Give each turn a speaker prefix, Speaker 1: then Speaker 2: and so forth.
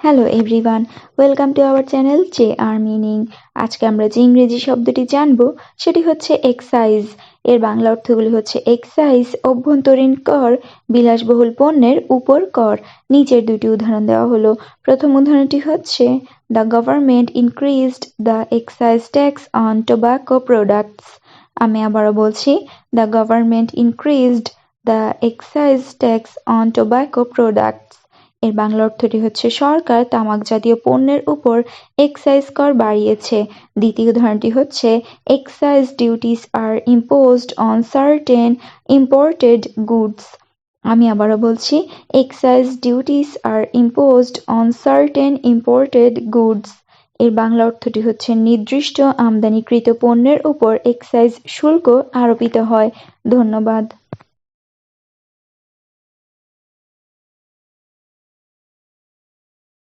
Speaker 1: Hello everyone welcome to our channel J R meaning আজকে আমরা যে ইংরেজি শব্দটি জানব, সেটি হচ্ছে এক্সাইজ এর বাংলা অর্থগুলি হচ্ছে এক্সাইজ অভ্যন্তরীণ কর, বিলাসবহুল পণ্যের উপর কর। নিচের দুটি উদাহরণ দেওয়া হলো। প্রথম উদাহরণটি হচ্ছে the government increased the excise tax on tobacco products আমি আবারও বলছি the government increased the excise tax on tobacco products এর বাংলা অর্থটি হচ্ছে, সরকার তামাক জাতীয় পণ্যের উপর এক্সাইজ কর বাড়িয়েছে। দ্বিতীয় উদাহরণটি হচ্ছে excise duties are imposed on certain imported goods আমি আবারও বলছি excise duties are imposed on certain imported goods এর বাংলা অর্থটি হচ্ছে, নির্দিষ্ট আমদানিকৃত পণ্যের উপর এক্সাইজ শুল্ক আরোপিত হয়। ধন্যবাদ।